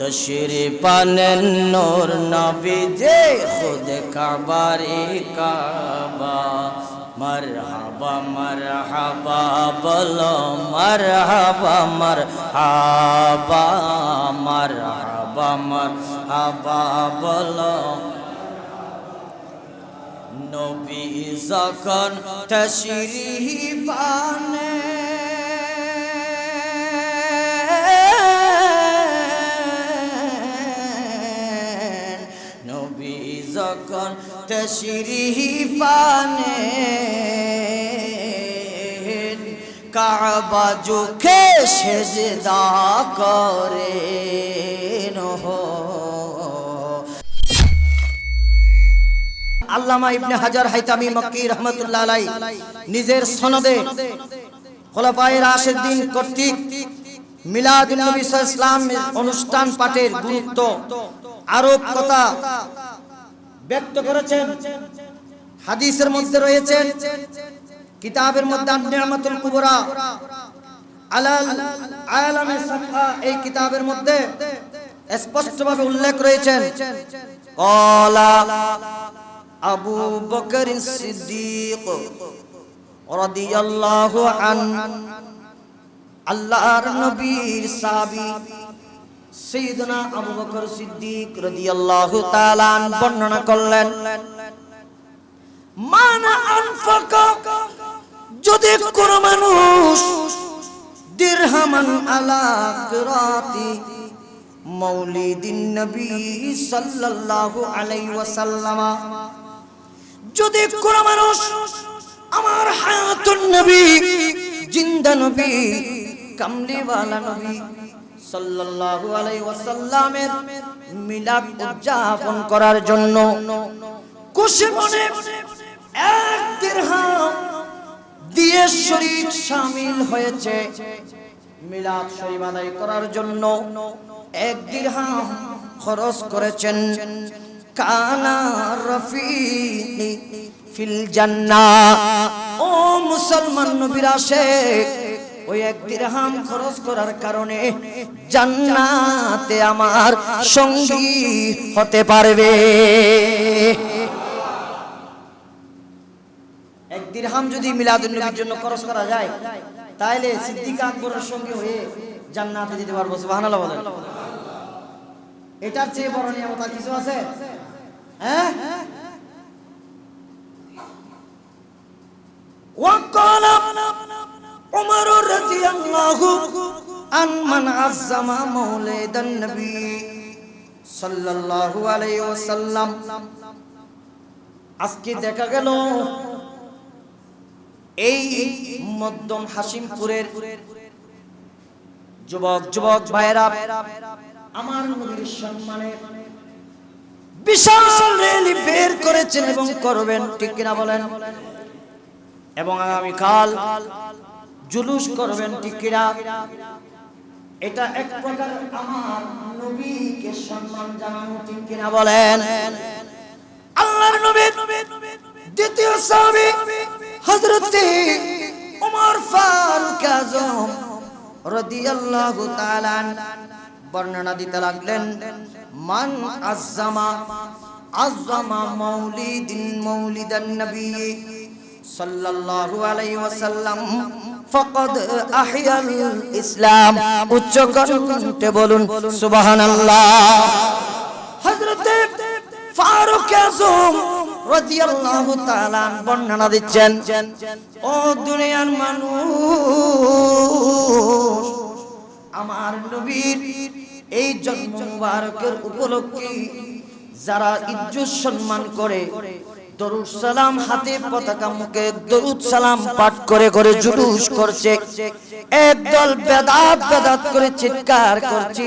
তশরিফ আনেন নূর নবী যে খুদ কাবারে কাবা। মরহাবা মরহাবা, বলো মরহাবা মরহাবা মরহাবা মরহাবা, বলো। নবী যখন তশরিফ আনেন নবী যখন তশরিফ আনেন কাবা জুখে সেজদা করেন হো আল্লামা ইবনে হাজার হাইতামি মক্কি রহমতুল্লাহ আলাই নিজের সনদে খোলাফায়ে রাশিদিন কর্তৃক মিলাদুন নবী ইসলাম অনুষ্ঠান পাঠের গুরুত্ব, আরোপ কথা ব্যক্ত করেছেন হাদিসের মধ্যে রয়েছে কিতাবের মধ্যে নিয়ামতুল কুবরা আলাল আলামে সাফা এই কিতাবের মধ্যে স্পষ্টভাবে উল্লেখ রয়েছেন কলা আবু বকর সিদ্দিক রাদিয়াল্লাহু আন আল্লাহর নবীর সাহাবী সাইয়েদনা আবু বকর সিদ্দিক রাদিয়াল্লাহু তাআলা বর্ণনা করলেন, মানা আনফাকা, যদি কোন মানুষ দিরহামান আলা কিরাতি মৌলিদিন নবী সাল্লাল্লাহু আলাইহি ওয়াসাল্লাম, যদি কোন মানুষ আমার হায়াতুন নবী, জিন্দা নবী, কামলিওয়ালা নবী সাল্লাল্লাহু আলাইহি ওয়াসাল্লামের মিলাদ উদযাপন করার জন্য খুশি মনে এক দিরহাম দিয়ে শামিল হয়েছে। মিলাদ শরীফ আদায় করার জন্য এক দিরহাম খরচ করেছেন। কানা রফি ফিল জান্নাহ। ও মুসলমান নবীর ওই এক দিরহাম খরচ করার কারণে জান্নাতে আমার সঙ্গী হতে পারবে। এক দিরহাম যদি মিলাদুন্নবীর জন্য খরচ করা যায় তাহলে সিদ্দিক আকবরের সঙ্গী হয়ে জান্নাতে যেতে পারব, সুবহানাল্লাহ বলেন। এটার চেয়ে বড় নিয়মতা কিছু আছে? হ্যাঁ? ওয়া عمر رضي الله عن من عظم مولد النبي صلى الله عليه وسلم আজকে দেখা গেল এই মধ্যম হাসিমপুরের যুবক যুবক ভাইরা আমার নবীর সম্মানে বিশাল র্যালি বের করেছেন এবং করবেন ঠিক কিনা বলেন এবং আগামী কাল জুলুস করবেন কিনা এটা এক প্রকার আমার নবীকে সম্মান জানানো কিনা বলেন। আল্লাহর নবী, দ্বিতীয় সাহাবী হযরত ওমর ফারুক আজম রাদিয়াল্লাহু তাআলা বর্ণনা দিতে লাগলেন, মান আজ্জামা আজ্জামা মাউলিদিন মাউলিদান নবী সাল্লাল্লাহু আলাইহি ওয়াসাল্লাম ফাকাদ আহইয়াল ইসলাম। উচ্চ কণ্ঠে বলুন, সুবহানাল্লাহ। হযরত ফারুক আজম রাদিয়াল্লাহু তাআলা বর্ণনা দিচ্ছেন, ও দুনিয়ার মানুষ, আমার নবীর এই জন্ম মুবারকের উপলক্ষে যারা ইজ্জত সম্মান করে দরুদ সালাম পতাকা মুখে পাঠ করে করে একদল করে চিৎকার করছে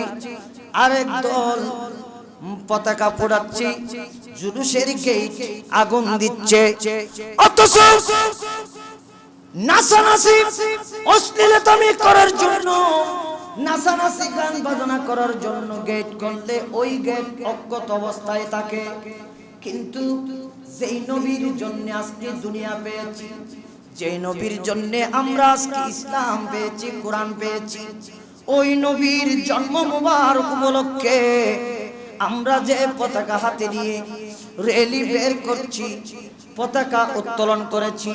পতাকা আগুন দিচ্ছে। অশ্লীলতামি করার জন্য গান বাজনা করার জন্য গেট করলে ওই গেট অজ্ঞত অবস্থায় থাকে। কিন্তু যেই নবীর জন্য আজকে দুনিয়া পেয়েছি, যেই নবীর জন্য আমরা আজকে ইসলাম পেয়েছি, কোরআন পেয়েছি, ওই নবীর জন্ম মুবারক উপলক্ষে আমরা যে পতাকা হাতে নিয়ে রেলি বের করছি, পতাকা উত্তোলন করেছি,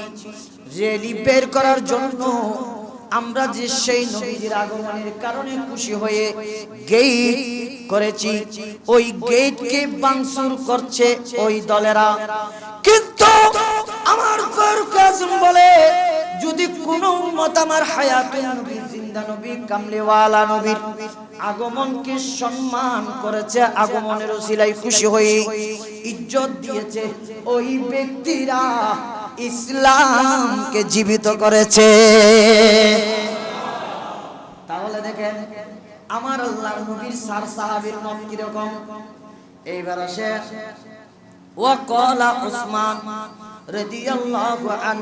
রেলি বের করার জন্য আমরা যে সেই নবীর আগমনের কারণে খুশি হয়ে গেট করেছি। ওই গেটকে বাংসুর করছে ওই দলেরা। কিন্তু আমার ফারুক আজম বলে, যদি কোন উম্মত আমার হায়াতুল নবী, জিন্দা নবী, কামলিওয়ালা নবীর আগমনকে সম্মান করেছে, আগমনের উসিলায় খুশি হয়ে ইজ্জত দিয়েছে, ওই ব্যক্তিরা ইসলামকে জীবিত করেছে। তাহলে দেখেন, আমার আল্লাহর নবীর সার সাহাবীর মত কীরকম? এইবার আসে, ওয়াকলা উসমান রাদিয়াল্লাহু আন,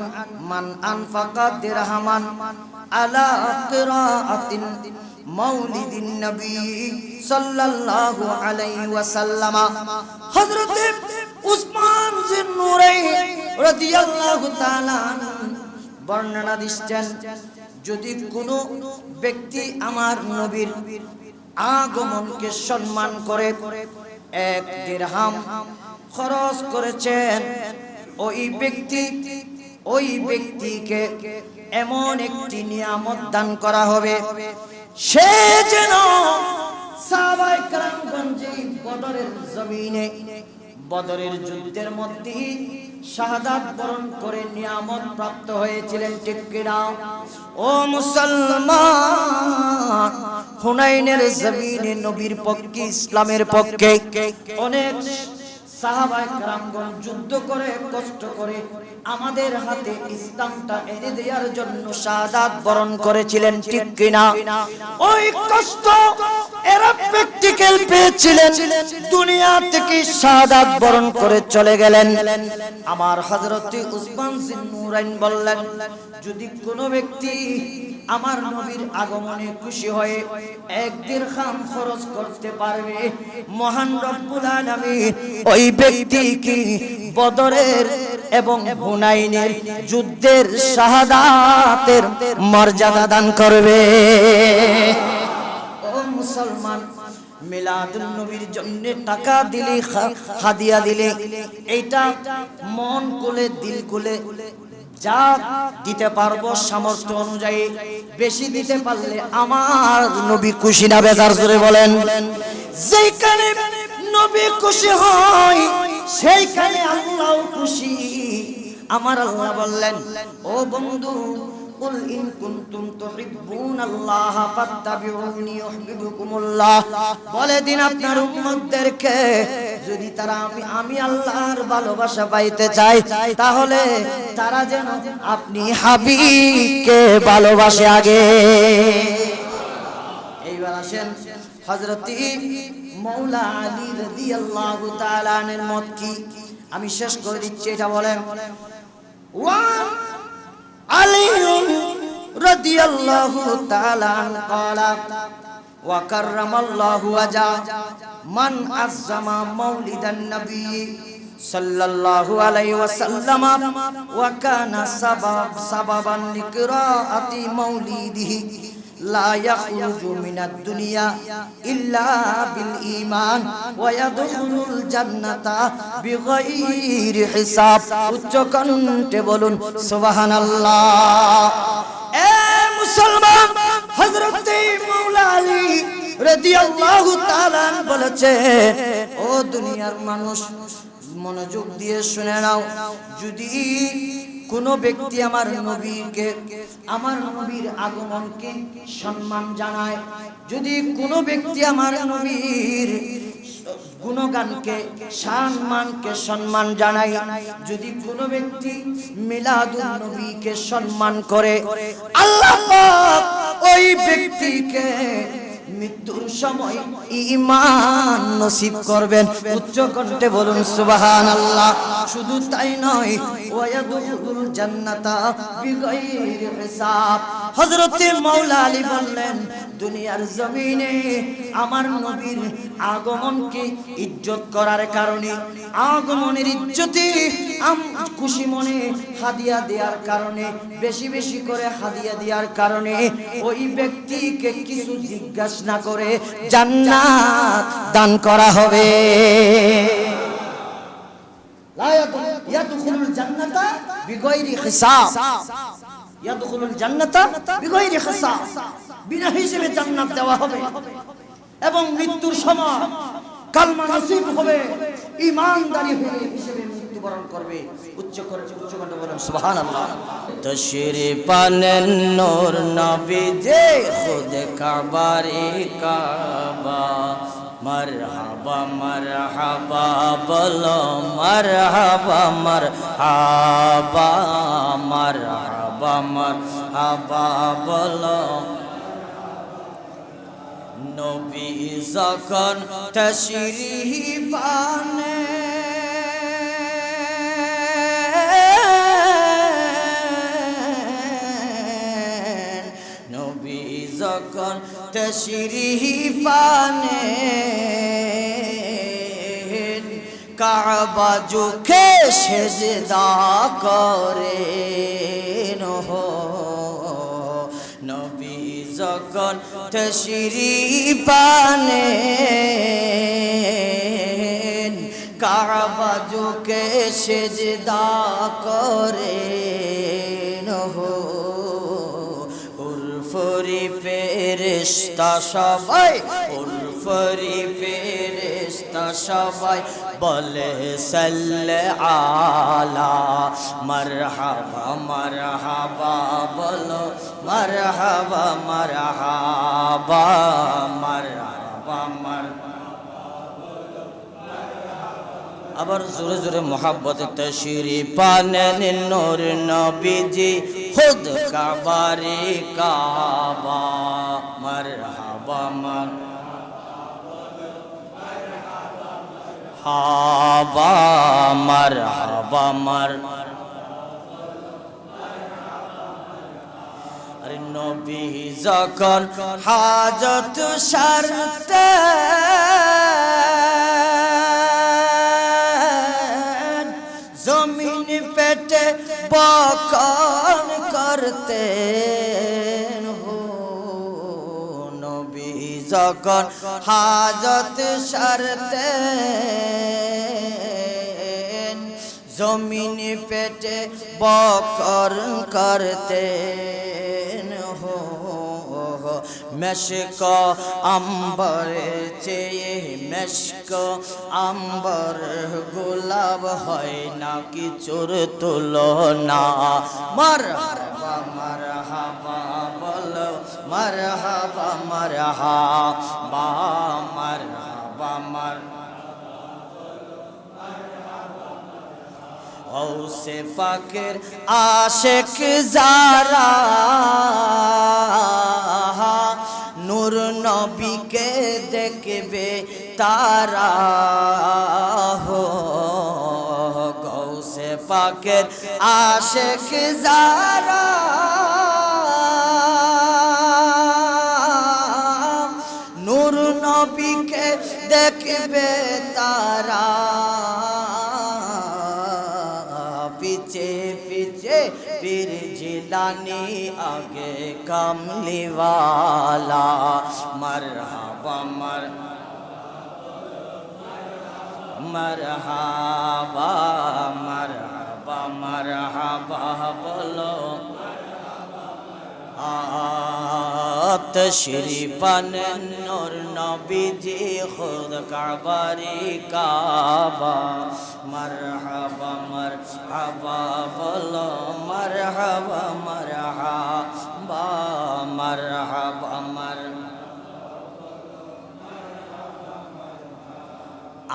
মান আনফাকা দিরহামান আলা আকরাতিন মাউলিদিন নবী সাল্লাল্লাহু আলাইহি উসমান রাদিয়াল্লাহু তাআলা বর্ণনা দিচ্ছেন, যদি কোনো ব্যক্তি আমার নবীর আগমনকে সম্মান করে, এক দিরহাম খরচ করেছেন, ওই ব্যক্তি, ওই ব্যক্তিকে এমন একটি নিয়ামত দান করা হবে সে যেন বদরের জমিনে, বদরের যুদ্ধের মধ্যে শাহাদাত বরণ করে নিয়ামত প্রাপ্ত হয়েছিলেন, ঠিক ও মুসলমান, হুনাইনের জমিনে নবীর পক্ষে, ইসলামের পক্ষে অনেক যুদ্ধ করে, কষ্ট করে আমাদের হাতে ইসলামটা এনে দেওয়ার জন্য শাহাদাত বরণ করেছিলেন, ঠিক কিনা? ওই কষ্ট দুনিয়া থেকে শাহাদাত বরণ করে চলে গেলেন। আমার হযরতে উসমান নুরাইন বললেন, যদি কোনো ব্যক্তি আমার নবীর আগমনে খুশি হয়ে এক দিরহাম খরচ করতে পারবে। মহান রব্বুল আলামিন ওই ব্যক্তিকে বদরের এবং হুনাইনের যুদ্ধের শাহাদাতের মর্যাদা দান করবে? ও মুসলমান, মিলাদুন নবীর জন্য টাকা দিলে হাদিয়া দিলে, এইটা মন কোলে, দিল কোলে যা দিতে পারবো সামর্থ্য অনুযায়ী বেশি দিতে পারলে আমার নবী খুশি না বেজার জোরে বলেন যেখানে নবী খুশি হয় সেইখানে আল্লাহ খুশি আমার আল্লাহ বললেন ও বন্ধু قل إن كنتم تحبون الله فاتبعوني يحببكم الله বলে দিন আপনার উম্মতদেরকে যদি তারা আমি আমি আল্লাহর ভালোবাসা পাইতে চাই, তাহলে তারা যেন আপনি হাবিকে ভালোবাসে আগে। এইবার আসেন হজরত মৌলা আল্লাহ তালানের মত কি? আমি শেষ করে দিচ্ছি, এটা বলেন। আলী রদি আল্লাহ তালান ওয়াকার আজা মান আজ্জামা মাউলিদান নবী সাল্লাল্লাহু আলাইহি ওয়াসাল্লাম ওয়া কানা সাবাব সাবাবান লিকিরাআতি মাউলিদিহি লা ইয়াখরুজু মিনাদ দুনিয়া ইল্লা বিল ঈমান ওয়া ইয়াদখুলুল জান্নাতা বিগাইরি হিসাব। উচ্চ কণ্ঠে বলুন, সুবহানাল্লাহ। এ মুসলমান, হযরত মাওলানা আলী রাদিয়াল্লাহু বলেছে, ও দুনিয়ার মানুষ, মনোযোগ দিয়ে শুনে নাও। যদি কোন ব্যক্তি আমার নবীকে, আমার নবীর আগমনকে সম্মান জানায়, যদি কোন ব্যক্তি আমার নবীর গুণগানকে, সম্মানকে সম্মান জানাই যদি কোন ব্যক্তি মিলাদুন নবীকে সম্মান করে, আল্লাহ ওই ব্যক্তিকে মৃত্যুর সময় ইমান নসিব করবেন। উচ্চ কণ্ঠে বলুন সুবাহান আল্লাহ শুধু তাই নয় ওয়ায়াদখুলুল জান্নাতা বিগাইরি হিসাব। হযরত মাওলা আলী বললেন, দুনিয়ার জমিনে আমার নবীর আগমনকে ইজ্জত করার কারণে, আগমনের ইজ্জতে আম খুশি মনে হাদিয়া দেওয়ার কারণে, বেশি বেশি করে হাদিয়া দেওয়ার কারণে ওই ব্যক্তিকে কিছু জিজ্ঞাসা না করে জান্নাত দান করা হবে। লা ইয়াদখুল- ইয়াদখুলুল জান্নাতা বিগাইরি হিসাব। ইয়াদখুলুল জান্নাতা বিগাইরি হিসাব। বিনা হিসেবে জান্নাত দেওয়া হবে। এবং মৃত্যুর সময় কালমা নসিব হবে। ইমানদারি হয়ে হিসেবে মৃত্যুবরণ করবে। উচ্চ করে উচ্চ কণ্ঠে বলেন, সুবহানাল্লাহ। তশরিফানেন নূর নবী যে খুদ কাবারে কাবা। মরহাবা মরহাবা বলো মরহাবা মরহাবা মরহাবা মরহাবা বলো। নবী যখন তশ্রী আনেন যখন তশরিফ আনেন কাবা জুখে সেজদা করেন হো নবী যখন তশরিফ আনেন কাবা জুকে সেজদা করেন ফেরেশতা সবাই উরফরি ফেরেশতা সবাই বলে, সাল্লে আলা, মারহাবা মারহাবা, বলো, মারহাবা মারহাবা মারহাবা মার আবার জোরে জোরে মোহাব্বত তশরি পানেন নূর নবীজি। খুদ কাবারে কাবা মারহাবা মার হাবা মারহাবা মার নবী যখন হাজত সারতে বকন করতে হো নবী যখন হাজত সারতে জমিন পেটে বকর করতে হো মেশক, আম্বর চেয়ে মেশক, আম্বর গোলাপ হয় না কিছুর তুলনা মার হাবা মার হাবা বলো মার হাবা মার হাবা মার হাবা মার হৌসে পাকের আশেক যারা নূর নবীকে দেখবে তারা হো গৌসে পাকের আশেক যারা। নূর নবীকে দেখবে তারা জিলানি আগে কামলিওয়ালা মরহাবা মর মরহাবা মরহাবা মরহাবা বলো তশরিফান নূর নবীজি খুদ কাবারি কাবা মারহাবা মারহাবা, বলো মারহাবা মারহাবা মারহাবা, মার।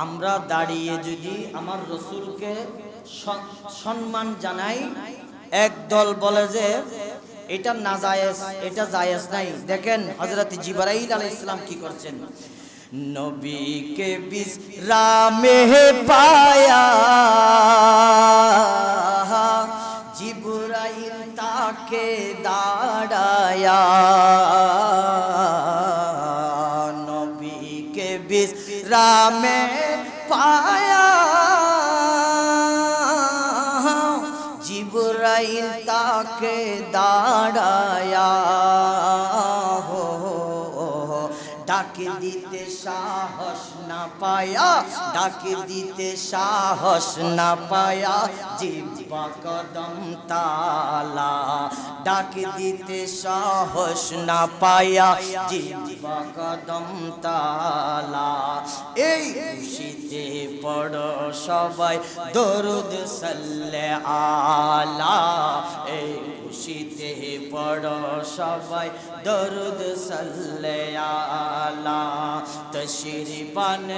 আমরা দাঁড়িয়ে যদি আমার রসুলকে সম্মান জানাই একদল বলে যে, এটা না জায়েজ, এটা জায়েজ নাই। দেখেন হজরত জিবরাইল আলাইহিস সালাম কি করছেন? নবীকে বিশ্রামে পায়া থাকে দাঁড়ায়া নবীকে বিশ্রামে পায়া জিবরাইল তাকে দাঁড়ায়া হো ডাকে দিতে সাহস না পায়া ডাকে দিতে সাহস না পায়া জিব্বা কদম তালা। ডাকে দিতে সাহস না পায়া জিব্বা কদম তালা। এই খুশিতে পড়ো সবাই, দরুদ সাল্লে আলা। এই খুশিতে পড়ো সবাই, দরুদ সাল্লে আলা। তশরিফান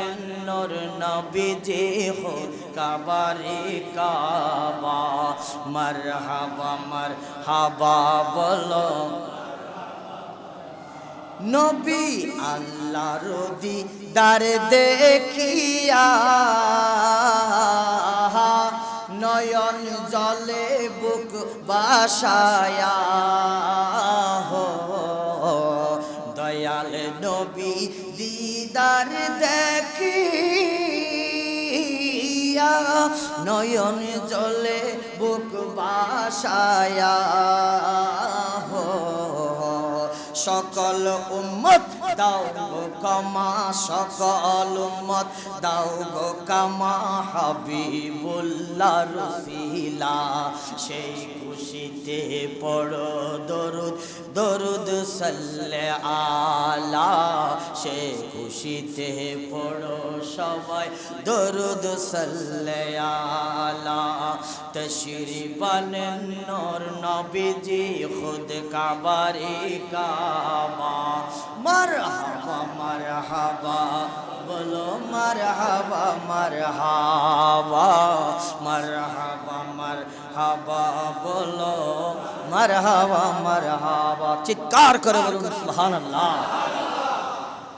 নূর নবীজি হো কাবারে কাবা। মারহাবা মারহাবা বলো নবী আল্লাহ রদি দার দেখিয়া নয়ন জলে বুক বাসায়া দয়াল নবী দিদার দেখিয়া নয়ন জলে বুক বাসায়া সকল উম্মত দাও গো কামা সকল উম্মত, দাও গো কামা হাবিবুল্লাহ রসিলা। সেই খুশিতে পড়ো দরুদ দরুদ সাল্লে আলা। সেই খুশিতে পড়ো সবাই, দরুদ সাল্লে আলা। তশরিফান নূর নবীজি, খুদ কাবারে কাবা। মারহাবা মারহাবা বলো মারহাবা মারহাবা মারহাবা মারহাবা বলো মারহাবা মারহাবা। চিৎকার করে বলুন সুবহানাল্লাহ।